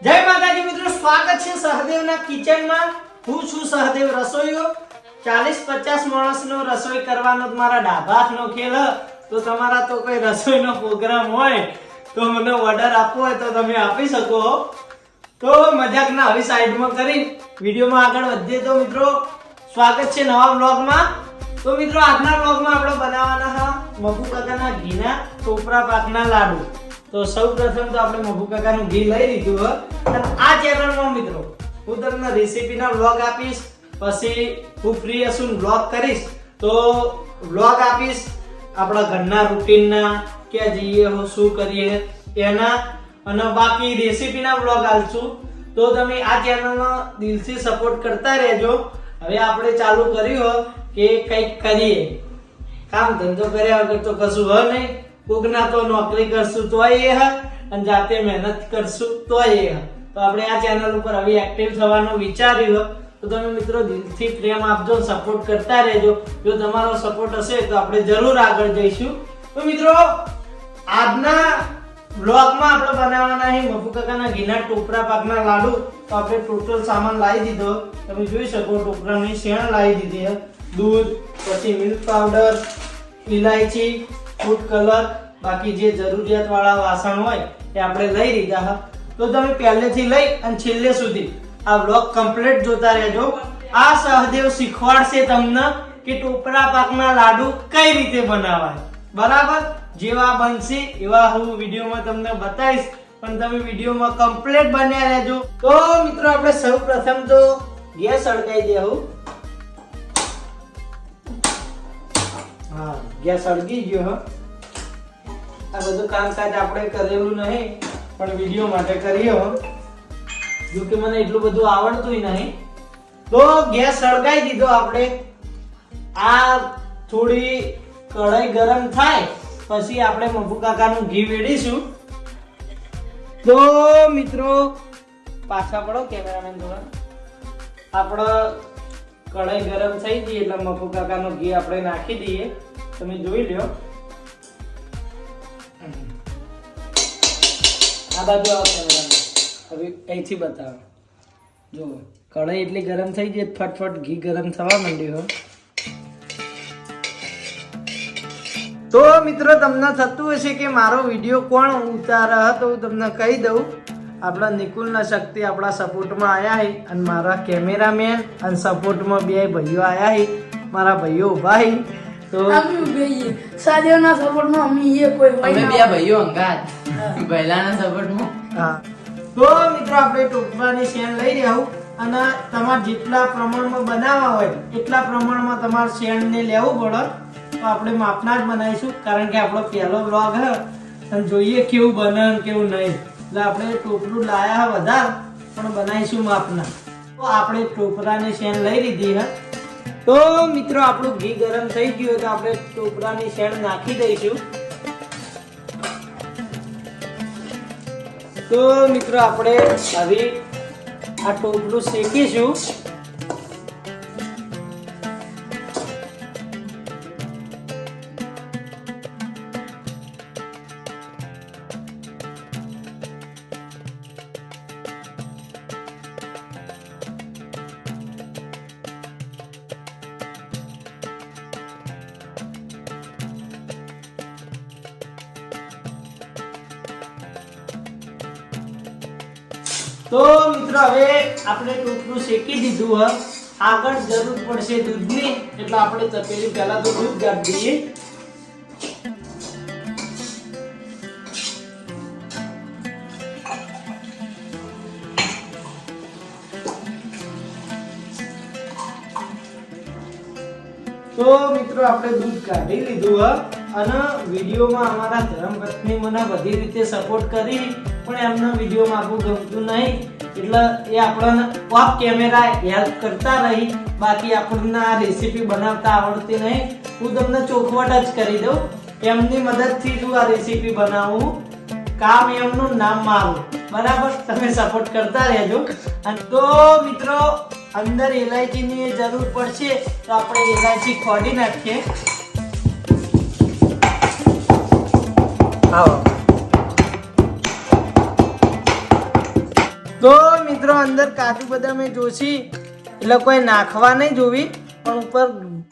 જય માતાજી મિત્રો, સ્વાગત છે સહદેવના કિચનમાં. હું છું સહદેવ રસોઈયો. ચાલીસ પચાસ માણસનો રસોઈ કરવાનો મારા ડાભાનો ખેલ. તો તમારા તો કોઈ રસોઈનો પ્રોગ્રામ હોય, તો મને ઓર્ડર આપવો હોય તો તમે આપી શકો. તો મજાક ના હવે સાઈડમાં કરી. વિડીયોમાં આગળ વધીએ તો મિત્રો, સ્વાગત છે નવા બ્લોગમાં તો મિત્રો, આજના બ્લોગમાં આપણે બનાવવાના મગુ કાકાના ઘીના ટોપરા પાકના લાડુ. તો સૌ પ્રથમ તો આપણે મગુ કાકાનું ઘી લઈ લીધું હોય અને આ ચેનલમાં મિત્રો, હું તમને રેસીપીના બ્લોગ આપીશ, પછી હું ફ્રી હશું બ્લોગ કરીશ, તો બ્લોગ આપીશ, આપણા ઘરના રૂટીનના, ક્યાં જઈએ હું, શું કરીએ, એના, અને બાકી રેસીપીના બ્લોગ આપશું તો તમે આ ચેનલનો દિલથી સપોર્ટ કરતા રહેજો. હવે આપણે ચાલુ કર્યું કે કંઈક કરીએ. કામ ધંધો કર્યા વગર તો કશું હોય નહીં. કોકના તો નોકરી કરશું તોય એ હ, અને જાતે મહેનત કરશું તોય એ હ. તો આપણે આ ચેનલ ઉપર હવે એક્ટિવ થવાનું વિચાર્યું તો તમે મિત્રો દિલથી પ્રેમ આપજો સપોર્ટ કરતા રહેજો. જો તમારો સપોર્ટ હશે તો આપણે જરૂર આગળ જઈશું. તો મિત્રો, આજના બ્લોગમાં આપણે બનાવવાના છે મફુ ઘીના ટોપરા પાકના લાડુ. તો આપણે ટોટલ સામાન લાવી દીધો. તમે જોઈ શકો ટોપરાની શેણ લાવી દીધી દૂધ, પછી મિલ્ક પાવડર ઇલાયચી ફૂડ કલર બાકી જે જરૂરિયાત વાળા વાસણ હોય એ આપણે લઈ લીધા હા. તો તમે પહેલેથી લઈ અને છેલ્લે સુધી આ બ્લોગ કમ્પ્લીટ જોતા રહેજો. આ સહદેવ શીખવાડશે તમને કે ટોપરા પાકના લાડુ કઈ રીતે બનાવાય. બરાબર? જેવા બનશે એવા હું વિડીયોમાં તમને બતાવીશ. પણ તમે વિડીયોમાં કમ્પ્લીટ બન્યા રહેજો. તો મિત્રો, આપણે સૌ પ્રથમ તો ગેસ સળગાઈ દેવું ગેસ સળગી ગયો, હ. આ બધું કામકાજ આપણે કરેલું નહીં, પણ વીડિયો માટે કરીએ, હો. જો કે મને એટલું બધું આવડતું નહીં. તો ગેસ સળગાઈ દીધો આપણે. આ થોડી કઢાઈ ગરમ થાય, પછી આપણે મફુ કાકાનું ઘી વેડીશું. તો મિત્રો, પાછા પડો કેમેરામેન થોડા આપણો કઢાઈ ગરમ થઈ ગઈ, એટલે મફુ કાકાનું ઘી આપણે નાખી દઈએ. તમે જોઈ લ્યો. આ બાજુ આવો હવે અહીંથી બતાવો. જો કઢાઈ એટલી ગરમ થઈ ગઈ ફટફટ ઘી ગરમ થવા માંડ્યું હો. તો મિત્રો તમને થતું હશે કે મારો વીડિયો કોણ ઉતારે હતો તો હું તમને કહી દઉં. આપણા નિકુલના શક્તિ આપણા સપોર્ટમાં આવ્યા છે અને મારા કેમેરામેન અને સપોર્ટમાં બે ભાઈઓ આવ્યા છે મારા ભાઈઓ ઊભા છે તો અમે ઉભેઈએ સાદેવના સપોર્ટમાં અમે એ કોઈ હોય અમે ના બે. ભાઈઓ અંગાત. પહેલાના સપોર્ટમાં. હા. તો મિત્રો આપણે ટોપવાની શેણ લઈ રહ્યા અને તમારે જેટલા પ્રમાણમાં બનાવવા હોય એટલા પ્રમાણમાં તમારે શેણને લેવું પડે. તો આપણે માપના જ બનાવીશું કારણ કે આપણો પહેલો બ્લોગ હે. અને જોઈએ કેવું બને કેવું નહીં. એટલે આપણે ટોપરું લાયા હે વધારે પણ બનાવીશું માપના. તો આપણે ટોપરાની શેણ લઈ લીધી હે. તો મિત્રો, આપણું ઘી ગરમ થઈ ગયું તો આપણે ટોપરાની શેણ નાખી દઈશું. તો મિત્રો, આપણે હવે આ ટોપલું શેકીશું. તો મિત્રો હવે આપણે ટોપલું શેકી દીધું, હ. આગળ જરૂર પડશે દૂધની, એટલે આપણે તપેલી પહેલા તો દૂધ ગાળી દઈએ તો મિત્રો આપણે દૂધ કાઢી લીધું, હ. અને વિડીયોમાં અમારા ધર્મપત્ની મને બધી રીતે સપોર્ટ કરી. પણ એમના વિડીયોમાં આપણું ગમતું નહીં. એટલે એ આપણને ઓફ કેમેરા હેલ્પ કરતા રહી. બાકી આપણને આ રેસીપી બનાવતા આવડતી નહીં. હું તમને ચોખવટ જ કરી દઉં. એમની મદદથી જ હું આ રેસીપી બનાવું. કામ એમનું નામ મારું. બરાબર? તમે સપોર્ટ કરતા રહેજો. અને તો મિત્રો, અંદર ઇલાયચીની જરૂર પડશે, તો આપણે ઇલાયચી ખોડી નાખીએ. આવો. તો મિત્રો, અંદર કાજુ બધા મેં જોશી. એટલે કોઈ નાખવા નહીં જોવી, પણ ઉપર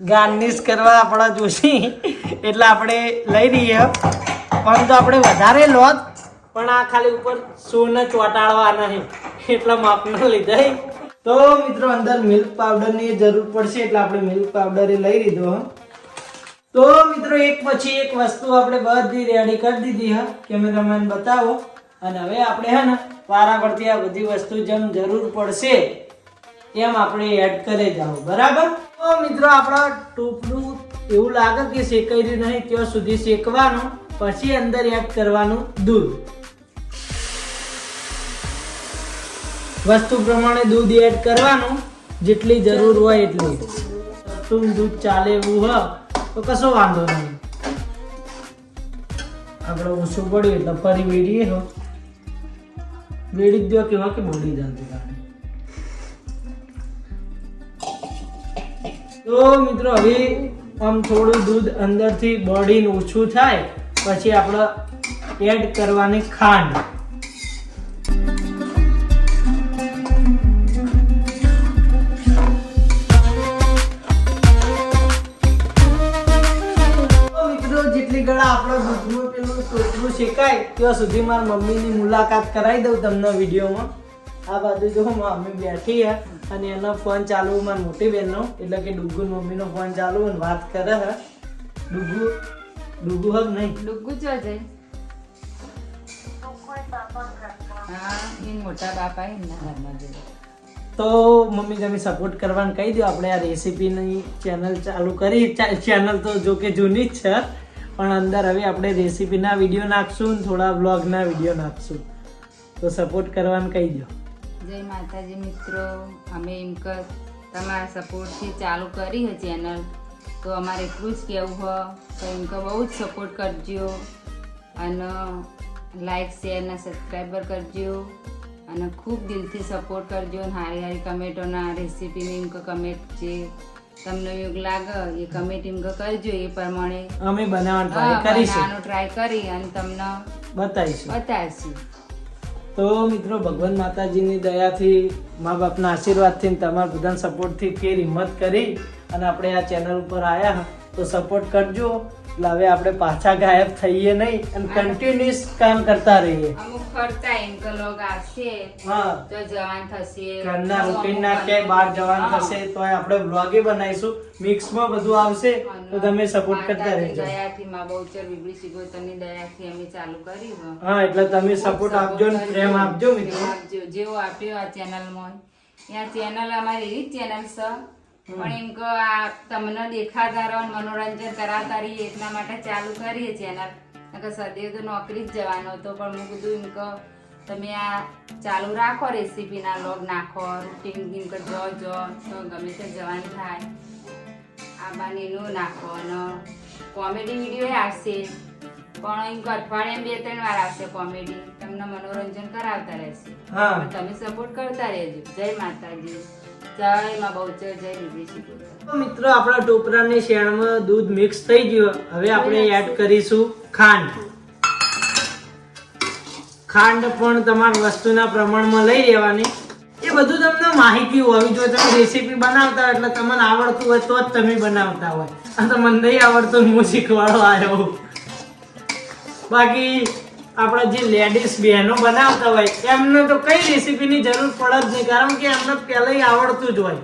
ગાર્નિશ કરવા આપણા જોશી. એટલે આપણે લઈ લઈએ. પણ તો આપણે વધારે લોત, પણ આ ખાલી ઉપર સોને ચોટાડવા નહીં. એટલા માપનો લીધે. તો મિત્રો, અંદર મિલ્ક પાવડરની જરૂર પડશે, એટલે આપણે મિલ્ક પાવડર લઈ લીધો. તો મિત્રો, એક પછી એક વસ્તુ આપણે બધી રેડી કરી દીધી હા. કેમેરામેન બતાવો. અને હવે આપણે હે ને વારા પરથી આ બધી વસ્તુ જેમ જરૂર પડશે એમ આપણે એડ કરી જાઓ બરાબર? તો મિત્રો આપણા ટોપલું એવું લાગે કે શેકાઈ રહ્યું નહીં, ત્યાં સુધી શેકવાનું, પછી અંદર એડ કરવાનું દૂધ. વસ્તુ પ્રમાણે દૂધ એડ કરવાનું, જેટલી જરૂર હોય એટલી. સસ્તું દૂધ ચાલે એવું હોય, તો કશો વાંધો નહીં. આપણે ઓછું પડ્યું એટલે ફરી વેડીએ હો. કે બોલી જતી ગાડી તો મિત્રો, હવે આમ થોડું દૂધ અંદરથી બોડીને ઓછું થાય, પછી આપણે એડ કરવાની ખાંડ. ત્યાં સુધી મારા મમ્મીની મુલાકાત કરાવી દઉં તમને વિડીયોમાં. આ બાજુ જો મમ્મી બેઠી હે અને એનો ફોન ચાલુ મારી મોટી બહેનનો એટલે કે ડુગ્ગુ મમ્મીનો ફોન ચાલુ અને વાત કરે હે. ડુગ્ગુ ડુગ્ગુ હક નહીં? ડુગ્ગુ જો હા મોટા બાપા એમના ઘરમાં જોડે. તો મમ્મી તમે સપોર્ટ કરવાનું કહી દો આપણે આ રેસીપીની ચેનલ ચાલુ કરી. ચેનલ તો જો કે જૂની જ છે. પણ અંદર હવે આપણે રેસીપીના વીડિયો નાખશું થોડા બ્લોગના વીડિયો નાખશું. તો સપોર્ટ કરવાનું કહી દો જય માતાજી મિત્રો, અમે એમ કે તમારા સપોર્ટથી ચાલુ કરી છે ચેનલ તો અમારે એટલું જ કહેવું હોય તો એમ કે બહુ જ સપોર્ટ કરજો અને લાઈક શેર અને સબસ્ક્રાઈબર કરજો અને ખૂબ દિલથી સપોર્ટ કરજો અને હારી હારી કમેન્ટોના રેસીપીની એમ કમેન્ટ જે તમને યોગ લાગે એ કમેન્ટ એમ કરજો એ પ્રમાણે અમે બનાવવાનું ટ્રાય કરીશું. આનો ટ્રાય કરી અને તમને બતાવીશું. બતાવીશું. તો મિત્રો ભગવાન માતાજીની દયાથી મા બાપના આશીર્વાદથી તમારા બધાના સપોર્ટથી ફેર હિંમત કરી અને આપણે આ ચેનલ ઉપર આવ્યા તો સપોર્ટ કરજો. એટલે હવે આપણે પાછા ગાયબ થઈએ નહીં અને કન્ટિન્યુઅસ કામ કરતા રહીએ. અમુક ફરતા એન્કલોગ આવશે હા. તો જવાન થશે. ઘરના રૂટીનના કે બહાર જવાન થશે તો આપણે વ્લોગે બનાવીશું. મિક્સમાં બધું આવશે તો તમે સપોર્ટ કરતા રહેજો. દયાથી માં બહુચર બીબડી તની દયાથી અમે ચાલુ કરી હા. એટલે તમે સપોર્ટ આપજો ને પ્રેમ આપજો મિત્રો. જેવો આપ્યો આ ચેનલમાં ત્યાં ચેનલ અમારી એવી ચેનલ છે. પણ એમ કે આ તમને દેખાતા રહો મનોરંજન કરાવતા રહીએ એટલા માટે ચાલુ કરીએ ચેનલ કે સદૈવ તો નોકરી જ જવાનો હતો, પણ હું કીધું એમ કે તમે આ ચાલુ રાખો રેસીપીના લોગ નાખો, રૂટીન એમ કે જો જો, તો ગમે તે જવાનું થાય. આ બાનીનું નાખો અને કોમેડી વીડિયો આવશે. પણ અઠવાડિયામાં બે ત્રણ વાર આવશે કોમેડી તમને મનોરંજન કરાવતા રહેશે. તમે સપોર્ટ કરતા રહેજો. જય માતાજી. જય માં બહુચર જય શીખો મિત્રો આપણા ટોપરાની શેણમાં દૂધ મિક્સ થઈ ગયું. હવે આપણે એડ કરીશું ખાંડ. ખાંડ પણ તમારા વસ્તુના પ્રમાણમાં લઈ લેવાની. એ બધું તમને માહિતી હોવી જોઈએ તમે રેસીપી બનાવતા હોય એટલે તમને આવડતું હોય તો જ તમે બનાવતા હોય. આ તો નહીં આવડતું ને હું શીખવાડો આવ્યો. બાકી આપણા જે લેડીઝ બહેનો બનાવતા હોય, એમને તો કઈ રેસીપીની જરૂર પડે જ નહીં, કારણ કે એમને પહેલાંય આવડતું જ હોય.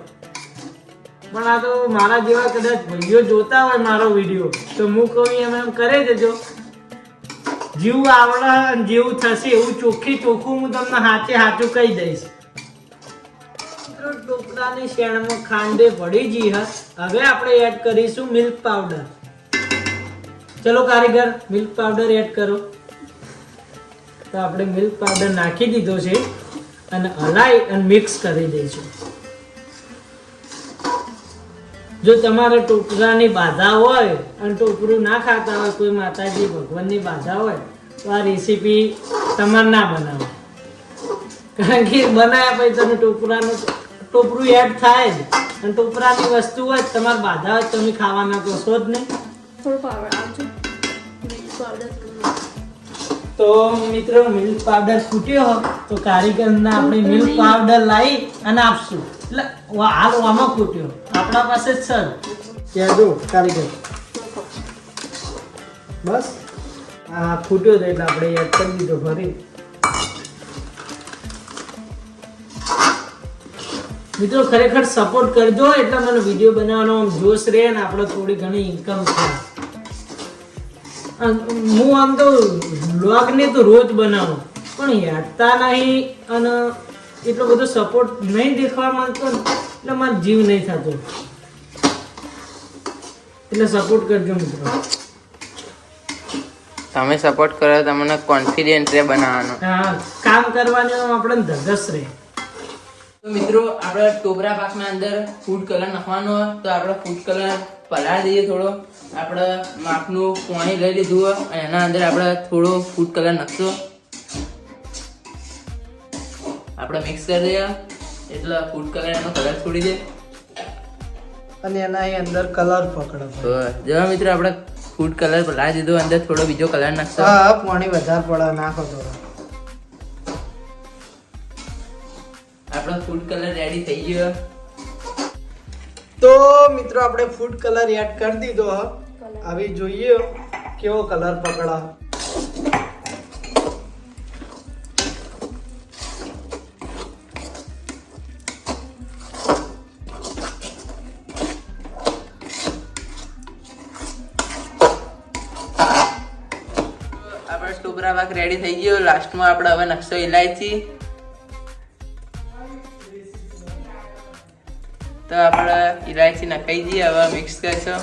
પણ આ તો મારા જેવા કદાચ ભાઈઓ જોતા હોય મારો વીડિયો, તો હું કહું એમ એમ કરે દેજો. જેવું આવડે અને જેવું થશે એવું ચોખ્ખી ચોખ્ખું હું તમને હાથે હાથું કહી દઈશ. ટોપરાની શેણમાં ખાંડે પડી જી હવે આપણે એડ કરીશું મિલ્ક પાવડર ચલો કારીગર મિલ્ક પાવડર એડ કરો. તો આપણે મિલ્ક પાવડર નાખી દીધો છે અને હલાઈ અને મિક્સ કરી દઈશું. જો તમારે ટોપરાની બાધા હોય અને ટોપરું ના ખાતા હોય, કોઈ માતાજી, ભગવાનની બાધા હોય, તો આ રેસીપી તમારે ના બનાવો કારણ કે બનાવ્યા પછી તમે ટોપરાનું ટોપરું એડ થાય જ. અને ટોપરાની વસ્તુ હોય, તમારે બાધા હોય તમે ખાવાના તો છો જ નહીં. થોડું પાવડર આવજો મિક્સ પાવડર તો મિત્રો મિલ્ક પાવડર ફૂટ્યો. તો કારીગરના આપણે મિલ્ક પાવડર લાવી અને આપશું. એટલે હાલ આમાં ફૂટ્યો. આપણા પાસે જ છે. ત્યાં જો કારીગર. બસ. આ ફૂટ્યો તો એટલે આપણે યાદ કરી દીધો ફરી. મિત્રો ખરેખર સપોર્ટ કરજો. એટલે મને વીડિયો બનાવવાનો જોશ રહે ને આપણે થોડી ઘણી ઇન્કમ થાય. હું આમ તો લોક ને તો રોજ બનાવું પણ યાદતા નહીં અને એટલો બધો સપોર્ટ નહીં દેખવા માંગતો ને એટલે મારો જીવ નહીં થતો. એટલે સપોર્ટ કરજો મિત્રો. તમે સપોર્ટ કરો તમને કોન્ફિડન્ટ રે બનાવવાનો. હા કામ કરવાનો આપણે આપણને ધગસ રહે. તો મિત્રો આપણે ટોપરા પાકના અંદર ફૂડ કલર નાખવાનો હોય તો આપણે ફૂડ કલર પલાળી દઈએ થોડો. આપણે માપનું પાણી લઈ લીધું અને એના અંદર આપણે થોડો ફૂડ કલર નાખશો. આપણે મિક્સ કરી દઈએ. એટલે ફૂડ કલર એનો કલર છોડી દે અને એના અંદર કલર પકડો તો જો મિત્રો આપણે ફૂડ કલર લાવી દીધો અંદર થોડો બીજો કલર નાખશો. હા પાણી વધારે પડે નાખો થોડો. આપણો ફૂડ કલર રેડી થઈ ગયો. તો મિત્રો, આપણે ફૂડ કલર એડ કરી દીધો. આવી જોઈએ કેવો કલર પકડા. ટોપરા પાક રેડી થઈ ગયો. લાસ્ટમાં આપણે હવે નકશો ઇલાયચી તો આપણે ઇલાયચી નખાઈ દઈએ હવે મિક્સ કરશો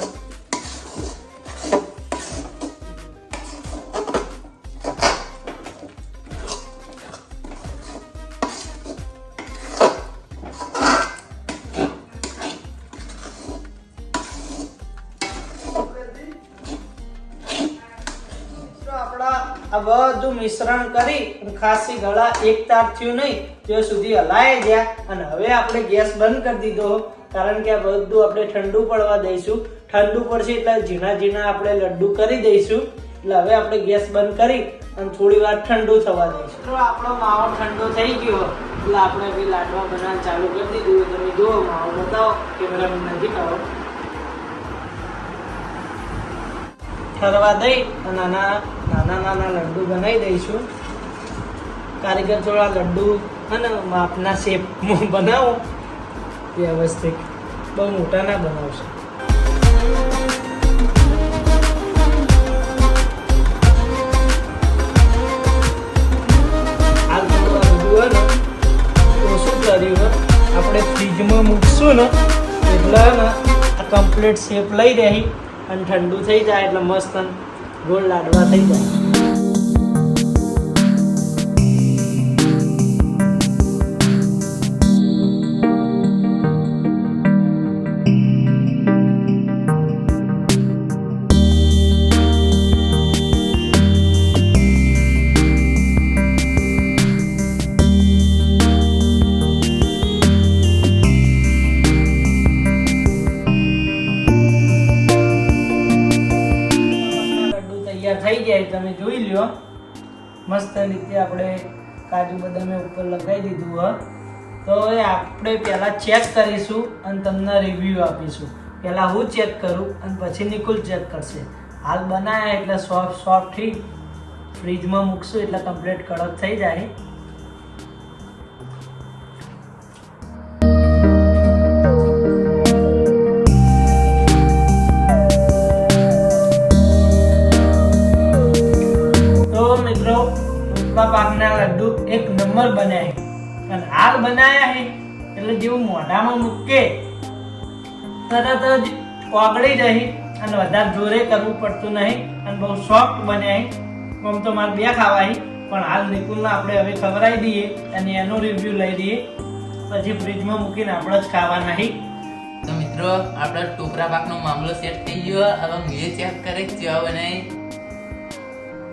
બધું મિશ્રણ કરી ખાસી ગળા એક તાર થયું નહીં, ત્યાં સુધી હલાય ગયા. અને હવે આપણે ગેસ બંધ કરી દીધો, કારણ કે આ બધું આપણે ઠંડુ પડવા દઈશું. ઠંડુ પડશે એટલે ઝીણા ઝીણા આપણે લડ્ડુ કરી દઈશું. એટલે હવે આપણે ગેસ બંધ કરી અને થોડી વાર ઠંડુ થવા દઈશું. તો આપણો માવો ઠંડો થઈ ગયો. એટલે આપણે બી લાડવા બનાવવાનું ચાલુ કરી દીધું. તમે જુઓ માવો બતાવો. કેમેરામેન નજીક આવો. ઠરવા દઈ અને નાના નાના નાના લડ્ડુ બનાવી દઈશું. કારીગર થોડા લડ્ડુ અને માપના શેપમાં બનાવો. વ્યવસ્થિત. બહુ મોટા ના બનાવશે. આપણે ફ્રીજમાં મૂકશું ને એટલે કમ્પ્લીટ શેપ લઈ રહી. અને ઠંડુ થઈ જાય એટલે મસ્ત ગોળ લાડવા થઈ જાય. મસ્ત રીતે આપણે કાજુ બદામે ઉપર લગાવી દીધું, હ. તો હવે આપણે પહેલાં ચેક કરીશું અને તમને રિવ્યૂ આપીશું. પહેલાં હું ચેક કરું અને પછી નિકુલ ચેક કરશે. હાલ બનાવ્યા એટલે સોફ્ટ સોફ્ટ થઈ ફ્રીજમાં મૂકશું એટલે કમ્પ્લીટ કડક થઈ જાય. બનાયા છે એટલે જેવું મોઢામાં મૂકે તરત જ ઓગળી જઈ અને વધારે જોરે કરવું પડતું નહીં અને બહુ સોફ્ટ બન્યા આમ તો મારે બે ખાવા છે પણ હાલ નિકુલને આપણે હવે ખવડાવી દઈએ અને એનો રિવ્યૂ લઈ લઈએ પછી ફ્રીજમાં મૂકીને આપણે જ ખાવા નહીં તો મિત્રો આપણો ટોપરા પાકનો મામલો સેટ થઈ ગયો. હવે મેં ચેક કરે કેવા બનાવી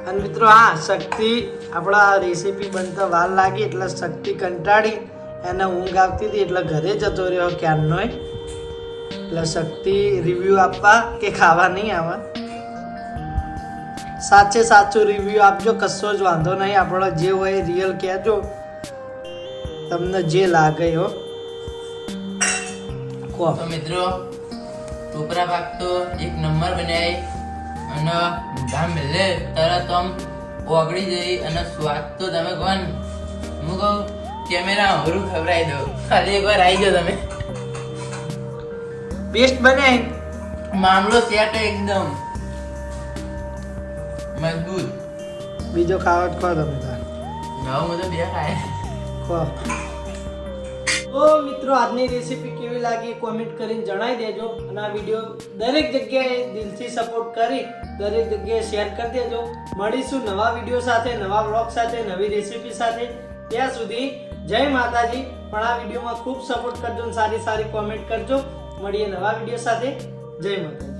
અને મિત્રો હા શક્તિ આપણા રેસીપી બનતા વાર લાગી એટલે શક્તિ કંટાળી. એને ઊંઘ આવતી હતી એટલે ઘરે જતો રહ્યો ક્યારનો એટલે શક્તિ રિવ્યૂ આપવા કે ખાવા નહીં આવે. સાચે સાચું રિવ્યુ આપજો, કશો જ વાંધો નહીં. આપણો જે હોય રિયલ કહેજો. તમને જે લાગે હો. તો મિત્રો, ટોપરા ભાગ તો એક નંબર બનાવી અને મોઢા મેલે તરત આમ ઓગળી જઈ અને સ્વાદ તો તમે કહો હું કહું કેમેરા હરું ખવડાવી દો. ખાલી એકવાર આવી જાઓ તમે. બેસ્ટ બને. મામલો સેટ એકદમ મજબૂત. બીજો ખાવા ખો તમે તાર. નવો મજો બે ખાય. ખો. તો મિત્રો આજની રેસીપી કેવી લાગી કોમેન્ટ કરીને જણાવી દેજો અને આ વીડિયો દરેક જગ્યાએ દિલથી સપોર્ટ કરી દરેક જગ્યાએ શેર કરી દેજો. મળીશું નવા વીડિયો સાથે નવા બ્લોગ સાથે નવી રેસીપી સાથે. ત્યાં સુધી જય માતાજી. પણ આ વિડીયોમાં ખૂબ સપોર્ટ કરજો અને સારી સારી કોમેન્ટ કરજો. મળીએ નવા વીડિયો સાથે. જય માતાજી.